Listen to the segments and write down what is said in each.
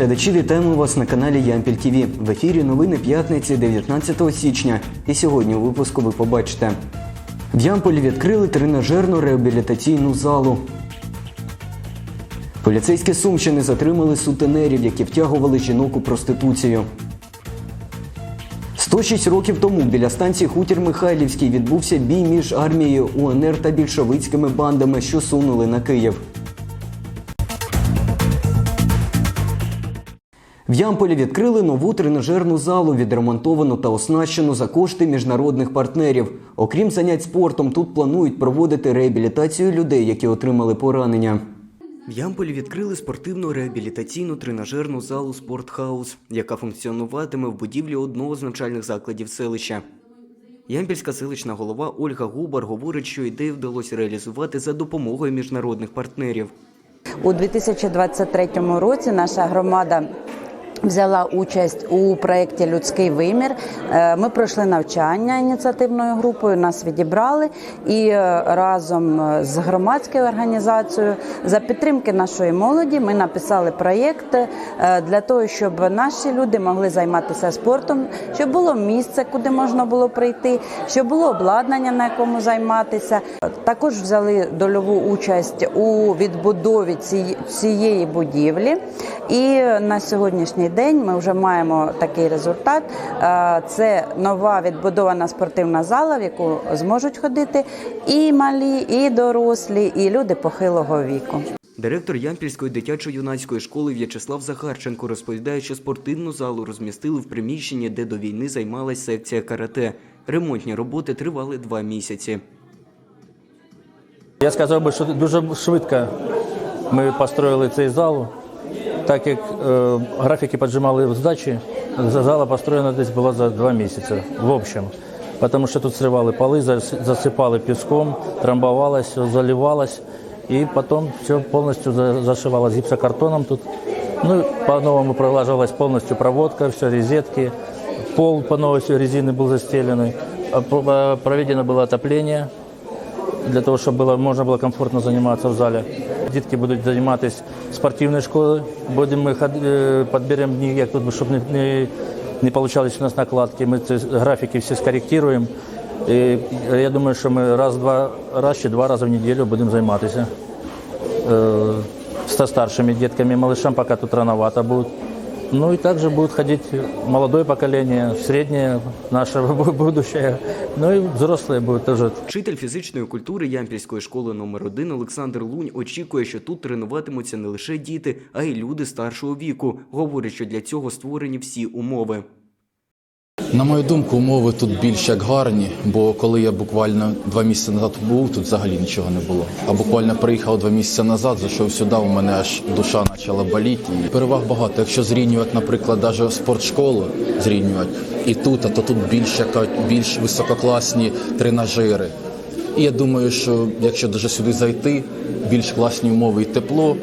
глядачі, вітаємо вас на каналі Ямпіль ТВ. В ефірі новини п'ятниці 19 січня. І сьогодні у випуску ви побачите. В Ямполі відкрили тренажерну реабілітаційну залу. Поліцейські Сумщини затримали сутенерів, які втягували жінок у проституцію. 106 років тому біля станції Хутір Михайлівський відбувся бій між армією УНР та більшовицькими бандами, що сунули на Київ. В Ямполі відкрили нову тренажерну залу, відремонтовану та оснащену за кошти міжнародних партнерів. Окрім занять спортом, тут планують проводити реабілітацію людей, які отримали поранення. В Ямполі відкрили спортивну реабілітаційну тренажерну залу Спортхаус, яка функціонуватиме в будівлі одного з навчальних закладів селища. Ямпільська селищна голова Ольга Губар говорить, що ідею вдалося реалізувати за допомогою міжнародних партнерів. У 2023 році наша громада взяла участь у проєкті Людський вимір. Е, Ми пройшли навчання ініціативною групою, нас відібрали і е, разом з громадською організацією за підтримки нашої молоді ми написали проєкт е, для того, щоб наші люди могли займатися спортом, щоб було місце, куди можна було прийти, щоб було обладнання, на якому займатися. Також взяли дольову участь у відбудові цієї будівлі. І на сьогоднішній день ми вже маємо такий результат. Це нова відбудована спортивна зала, в яку зможуть ходити і малі, і дорослі, і люди похилого віку. Директор Ямпільської дитячо-юнацької школи В'ячеслав Захарченко розповідає, що спортивну залу розмістили в приміщенні, де до війни займалась секція карате. Ремонтні роботи тривали два місяці. Я сказав би, що дуже швидко ми построїли цей зал, так як е, графіки піджимали здачі, зала построєна десь була за два місяці в общем. Тому що тут сривали поли, зас- засипали піском, трамбувалось, все заливалось, і потім все повністю за- зашивалось гіпсокартоном тут. Ну, по-новому пролаживалась повністю проводка, все, розетки, пол по новой все резины был застеленный, А про- а, проведено было отопление, для того, щоб було, можна було комфортно займатися в залі. Дітки будуть займатися спортивною школою, будемо ми е, підберемо дні, як тут, щоб не, не, не вийшли у нас накладки. Ми ці графіки всі скоректуємо. І я думаю, що ми раз-два раз чи два рази в неділю будемо займатися. Е, со старшими дітками, малышам пока тут рановато будет. Ну и также будет ходить молодое поколение, среднее наше будущее, ну и взрослые будут тоже Вчитель фізичної культури Ямпільської школи номер 1 Олександр Лунь очікує, що тут тренуватимуться не лише діти, а й люди старшого віку. Говорить, що для цього створені всі умови. На мою думку, умови тут більш як гарні, бо коли я буквально два місяці назад був, тут взагалі нічого не було. А буквально приїхав два місяці назад, зайшов сюди, у мене аж душа почала боліти. Переваг багато. Якщо зрівнювати, наприклад, навіть спортшколу зрівнювати і тут, а то тут більш більш висококласні тренажери. І я думаю, що якщо даже сюди зайти, більш класні умови і тепло,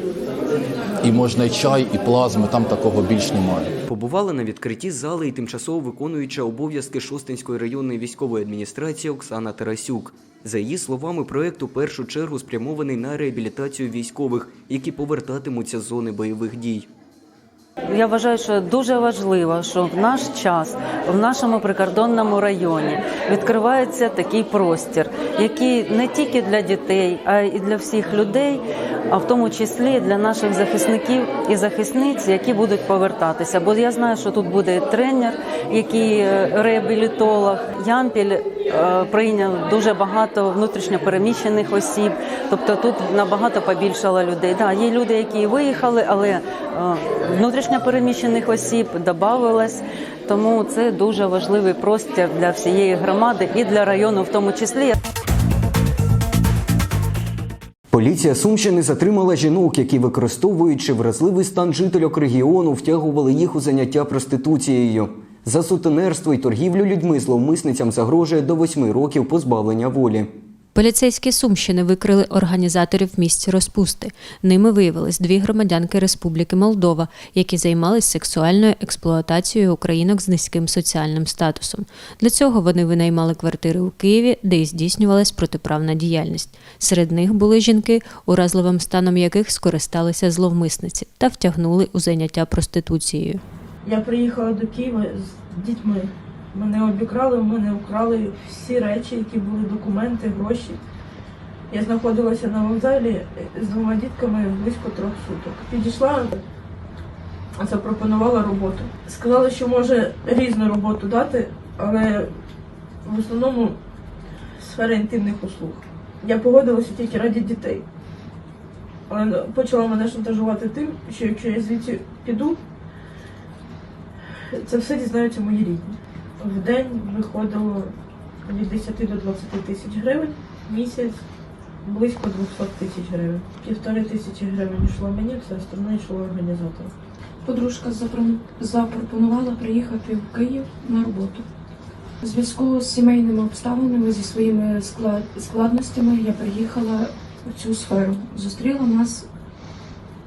і можна і чай, і плазми, там такого більш немає. Побувала на відкритті зали і тимчасово виконуюча обов'язки Шостинської районної військової адміністрації Оксана Тарасюк. За її словами, проект у першу чергу спрямований на реабілітацію військових, які повертатимуться з зони бойових дій. Я вважаю, що дуже важливо, що в наш час в нашому прикордонному районі відкривається такий простір, який не тільки для дітей, а й для всіх людей, а в тому числі для наших захисників і захисниць, які будуть повертатися. Бо я знаю, що тут буде тренер, який е, реабілітолог. Ямпіль е, прийняв дуже багато внутрішньопереміщених осіб, тобто тут набагато побільшало людей. Да, є люди, які виїхали, але е, внутрішньопереміщених осіб додавалось. Тому це дуже важливий простір для всієї громади і для району, в тому числі. Поліція Сумщини затримала жінок, які, використовуючи вразливий стан жительок регіону, втягували їх у заняття проституцією. За сутенерство і торгівлю людьми зловмисницям загрожує до восьми років позбавлення волі. Поліцейські Сумщини викрили організаторів місць розпусти. Ними виявились дві громадянки Республіки Молдова, які займались сексуальною експлуатацією українок з низьким соціальним статусом. Для цього вони винаймали квартири у Києві, де і здійснювалась протиправна діяльність. Серед них були жінки, уразливим станом яких скористалися зловмисниці та втягнули у заняття проституцією. Я приїхала до Києва з дітьми. Мене обікрали, мене вкрали всі речі, які були документи, гроші. Я знаходилася на вокзалі з двома дітками близько трьох суток. Підійшла, запропонувала роботу. Сказали, що може різну роботу дати, але в основному сфера інтимних услуг. Я погодилася тільки раді дітей. Але почала мене шантажувати тим, що якщо я звідси піду, це все дізнаються мої рідні. В день виходило від 10 до 20 тисяч гривень, місяць близько 200 тисяч гривень. Півтори тисячі гривень йшло мені, все остальне йшло організатору. Подружка запропонувала приїхати в Київ на роботу. У зв'язку з сімейними обставинами зі своїми складностями я приїхала у цю сферу. Зустріла нас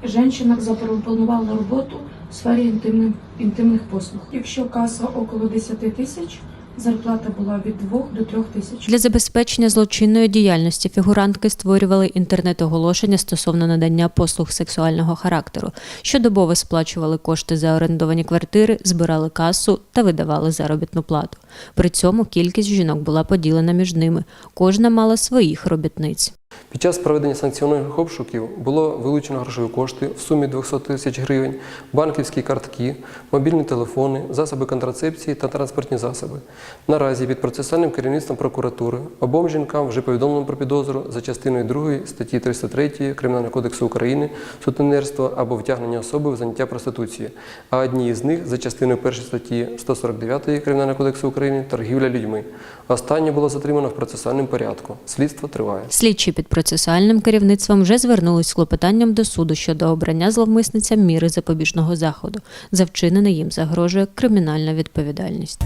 жінка запропонувала роботу в сфері інтимних, інтимних послуг. Якщо каса около 10 тисяч, зарплата була від 2 до 3 тисяч. Для забезпечення злочинної діяльності фігурантки створювали інтернет-оголошення стосовно надання послуг сексуального характеру. Щодобово сплачували кошти за орендовані квартири, збирали касу та видавали заробітну плату. При цьому кількість жінок була поділена між ними. Кожна мала своїх робітниць. Під час проведення санкціонованих обшуків було вилучено грошові кошти в сумі 200 тисяч гривень, банківські картки, мобільні телефони, засоби контрацепції та транспортні засоби. Наразі під процесуальним керівництвом прокуратури обом жінкам вже повідомлено про підозру за частиною 2 статті 303 Кримінального кодексу України сутенерство або втягнення особи в заняття проституції, а одній з них за частиною 1 статті 149 Кримінального кодексу України торгівля людьми. Останнє було затримано в процесуальному порядку. Слідство триває. Слідчі під процесуальним керівництвом вже звернулись з клопотанням до суду щодо обрання зловмисницям міри запобіжного заходу. За вчинене їм загрожує кримінальна відповідальність.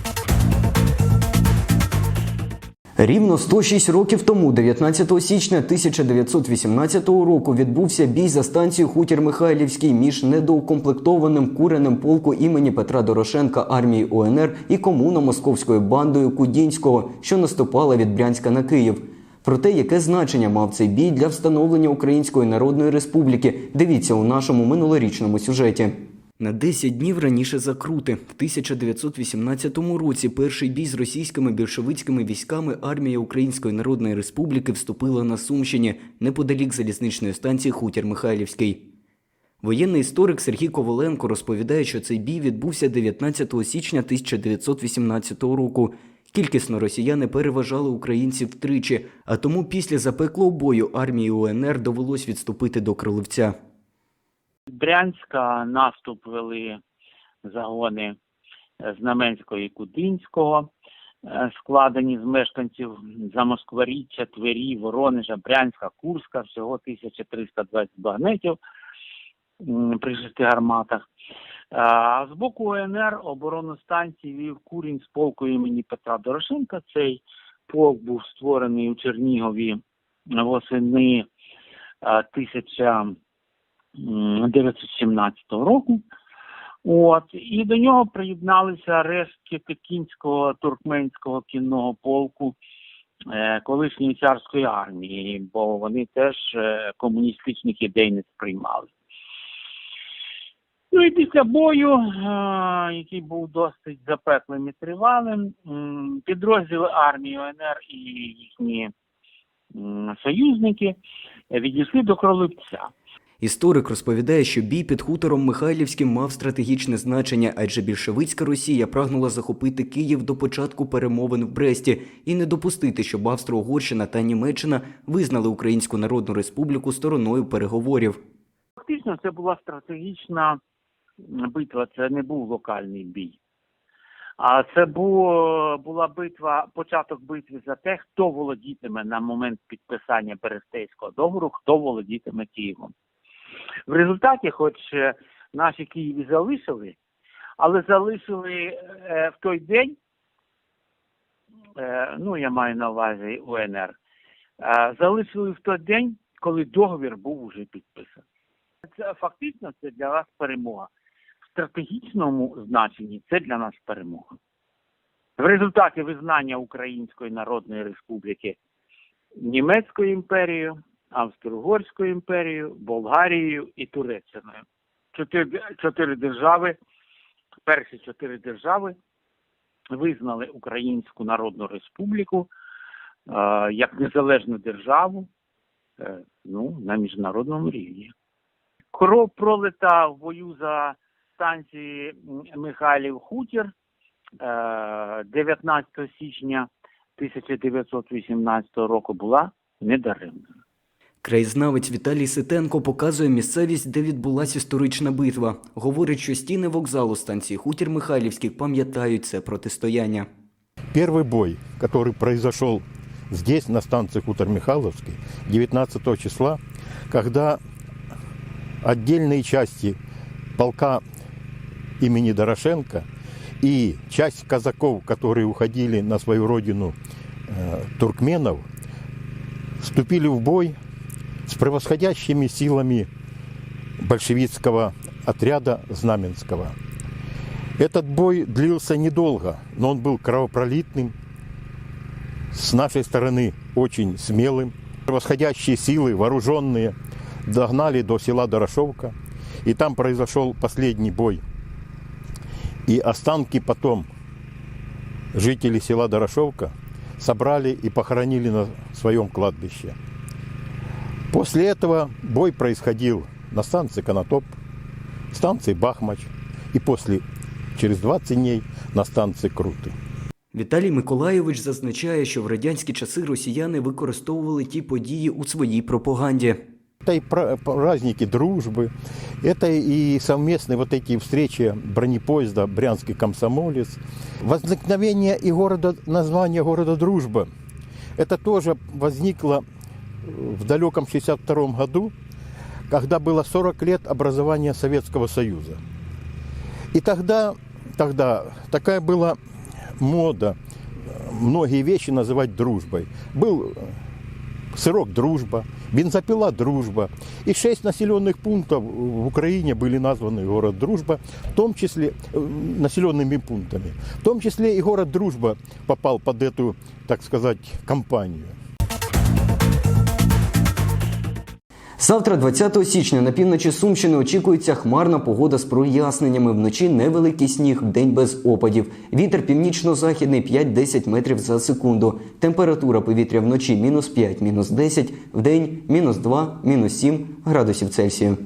Рівно 106 років тому, 19 січня 1918 року, відбувся бій за станцією Хутір Михайлівський між недоукомплектованим куреним полку імені Петра Дорошенка армії УНР і комуно-московською бандою Кудінського, що наступала від Брянська на Київ. Про те, яке значення мав цей бій для встановлення Української Народної Республіки, дивіться у нашому минулорічному сюжеті. На 10 днів раніше закрути. В 1918 році перший бій з російськими більшовицькими військами армія Української Народної Республіки вступила на Сумщині неподалік залізничної станції Хутір Михайлівський. Воєнний історик Сергій Коваленко розповідає, що цей бій відбувся 19 січня 1918 року. Кількісно росіяни переважали українців втричі, а тому після запеклого бою армії УНР довелось відступити до Кролевця. Брянська наступ вели загони е, Знаменського і Кудинського, е, складені з мешканців Замоскворіччя, Твері, Воронежа, Брянська, Курська, всього 1320 багнетів при шести гарматах. А з боку ОНР оборону станції вів Курінь з полку імені Петра Дорошенка. Цей полк був створений у Чернігові восени е, 1000 1917 року. От і до нього приєдналися рештки Пекінського туркменського кінного полку е, колишньої царської армії, бо вони теж е, комуністичних ідей не сприймали. Ну і після бою, е, який був досить запеклим і тривалим, підрозділи армії ОНР і їхні союзники відійшли до Кролевця. Історик розповідає, що бій під хутором Михайлівським мав стратегічне значення, адже більшовицька Росія прагнула захопити Київ до початку перемовин в Бресті і не допустити, щоб Австро-Угорщина та Німеччина визнали Українську Народну Республіку стороною переговорів. Фактично, це була стратегічна битва, це не був локальний бій. А це бу- була битва, початок битви за те, хто володітиме на момент підписання Берестейського договору, хто володітиме Києвом. В результаті, хоч е, наші Києві залишили, але залишили е, в той день, е, ну я маю на увазі УНР, залишили в той день, коли договір був уже підписаний. Це фактично це для нас перемога. Стратегічному значенні це для нас перемога. В результаті визнання Української Народної Республіки Німецькою імперією, Австро-Угорською імперією, Болгарією і Туреччиною. Чотири, чотири держави, перші чотири держави визнали Українську Народну Республіку е, як незалежну державу е, ну, на міжнародному рівні. Кров пролита в бою за станції м, Михайлів Хутір е, 19 січня 1918 року була недаремною. Краєзнавець Віталій Ситенко показує місцевість, де відбулася історична битва. Говорить, що стіни вокзалу станції Хутір Михайлівський пам'ятають це протистояння. Первый бой, который произошел здесь, на станции Хутор Михайловский, 19 числа, когда отдельные части полка имени Дорошенко и часть казаков, которые уходили на свою родину э, туркменов, вступили в бой с превосходящими силами большевистского отряда Знаменского. Этот бой длился недолго, но он был кровопролитным, с нашей стороны очень смелым. Превосходящие силы, вооруженные, догнали до села Дорошовка, и там произошел последний бой. И останки потом жители села Дорошовка собрали и похоронили на своем кладбище. После этого бой происходил на станции Конотоп, станции Бахмач и после, через 20 дней, на станции Круты. Віталій Миколайович зазначає, що в радянські часи росіяни використовували ті події у своїй пропаганді. Это и пра- праздники дружбы, это и совместные вот эти встречи бронепоезда «Брянский комсомолец». Возникновение и города, название города Дружба, это тоже возникло в далеком 62 году, когда было 40 лет образования Советского Союза. И тогда, тогда такая была мода э, многие вещи называть дружбой. Был э, сырок «Дружба», бензопила «Дружба». И шесть населенных пунктов в Украине были названы город Дружба, в том числе э, населенными пунктами. В том числе и город Дружба попал под эту, так сказать, кампанию. Завтра, 20 січня, на півночі Сумщини очікується хмарна погода з проясненнями. Вночі невеликий сніг, день без опадів. Вітер північно-західний 5-10 метрів за секунду. Температура повітря вночі мінус 5, мінус 10, день мінус 2, мінус 7 градусів Цельсію.